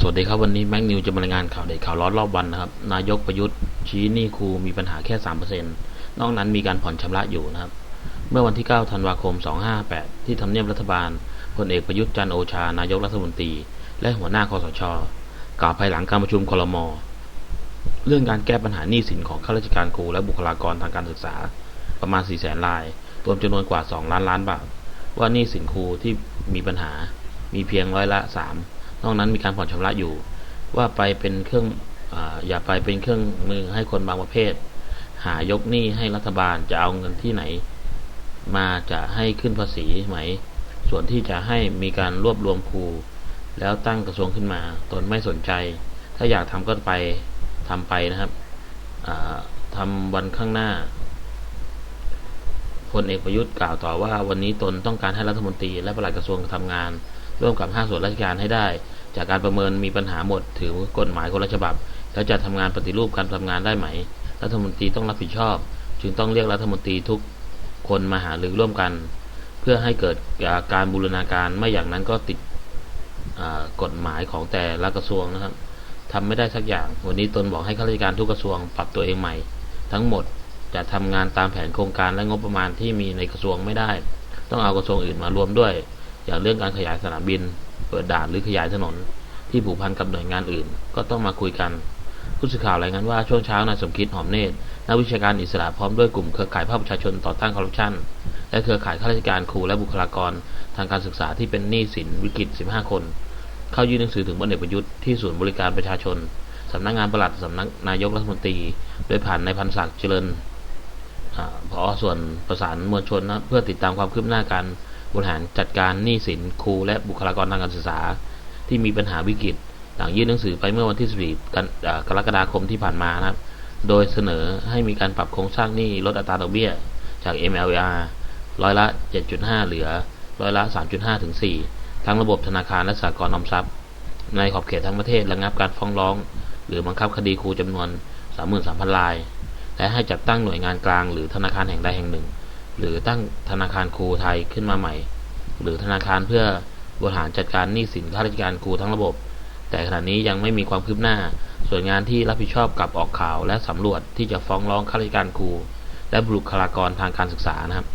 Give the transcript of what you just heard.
สวัสดีครับวันนี้แม็กนิวจะมารายงานข่าวเด็ดข่าวร้อนรอบวันนะครับ นายกประยุทธ์ชี้นี้ครูมีปัญหาแค่3%นต์นอกนั้นมีการผ่อนชำระอยู่นะครับ เมื่อวันที่ 9 ธันวาคม 258 ที่ทำเนียบรัฐบาลพลเอกประยุทธ์จันโอชา นายกรัฐมนตรี และหัวหน้าคอสช กล่าวภายหลังการประชุมคลมเรื่องการแก้ปัญหาหนี้สินของข้าราชการครูและบุคลากรทางการศึกษา ประมาณ 4 แสนราย รวมจำนวนกว่า 2 ล้านล้านบาท ว่าหนี้สินครูที่มีปัญหามีเพียงร้อยละ 3 นอกนั้นมีการผ่อนชำระอยู่ ว่าไปเป็นเครื่องออย่าไปเป็นเครื่องมือให้คนบางประเภท หายกหนี้ให้รัฐบาลจะเอาเงินที่ไหน มาจะให้ขึ้นภาษีไหม ส่วนที่จะให้มีการรวบรวมครูแล้วตั้งกระทรวงขึ้นมาตนไม่สนใจ ถ้าอยากทำก็ไปทำไปนะครับอ่าทำวันข้างหน้าพลเอกประยุทธ์กล่าวต่อว่าวันนี้ตนต้องการให้รัฐมนตรีและปลัดกระทรวงทำงาน ร่วมกับห้าส่วนราชการให้ได้ จากการประเมินมีปัญหาหมด ถือกฎหมายคนละฉบับ แล้วจะทำงานปฏิรูปการทำงานได้ไหม รัฐมนตรีต้องรับผิดชอบ จึงต้องเรียกรัฐมนตรีทุกคนมาหารือร่วมกัน เพื่อให้เกิดการบูรณาการไม่อย่างนั้นก็ติดกฎหมายของแต่ละกระทรวงนะครับทำไม่ได้สักอย่าง วันนี้ตนบอกให้ข้าราชการทุกกระทรวงปรับตัวเองใหม่ ทั้งหมดจะทำงานตามแผนโครงการและงบประมาณที่มีในกระทรวงไม่ได้ ต้องเอากระทรวงอื่นมารวมด้วย อย่างเรื่องการขยายสนามบิน เปิดด่านหรือขยายถนน ที่ผูกพันกับหน่วยงานอื่น ก็ต้องมาคุยกันผู้สื่อข่าวรายงานว่าช่วงเช้านายสมคิดหอมเนตรนักวิชาการอิสระพร้อมด้วยกลุ่มเครือข่ายภาคประชาชนต่อต้านคอร์รัปชันและเครือข่ายข้าราชการครูและบุคลากร ทางการศึกษาที่เป็นหนี้สินวิกฤต 15 คน เข้ายื่นหนังสือถึงพลเอกประยุทธ์ที่ศูนย์บริการประชาชนสำนักงานปลัดสำนักนายกรัฐมนตรี โดยผ่านนายพันศักดิ์เจริญอาผอส่วนประสานมวลชนนะเพื่อติดตามความคืบหน้าการ บริหารจัดการหนี้สินครูและบุคลากรทางการศึกษา ที่มีปัญหาวิกฤต หลังยื่นหนังสือไปเมื่อวันที่ 14กันกรกฎาคมที่ผ่านมานะครับ โดยเสนอให้มีการปรับโครงสร้างหนี้ลดอัตราดอกเบี้ยจาก MLR ร้อยละ 7.5 เหลือร้อยละ 3.5 ถึง 4 ทั้งระบบธนาคารและสหกรณ์ออมทรัพย์ ในขอบเขตทั้งประเทศระงับการฟ้องร้อง หรือบังคับคดีครูจำนวน 33,000ราย และให้จัดตั้งหน่วยงานกลางหรือธนาคารแห่งใดแห่งหนึ่ง หรือตั้งธนาคารครูไทยขึ้นมาใหม่ หรือธนาคารเพื่อบริหารจัดการหนี้สินข้าราชการครูทั้งระบบ แต่ขณะนี้ยังไม่มีความคืบหน้า ส่วนงานที่รับผิดชอบกับออกข่าวและสำรวจที่จะฟ้องร้องข้าราชการครู และบุคลากรทางการศึกษานะครับ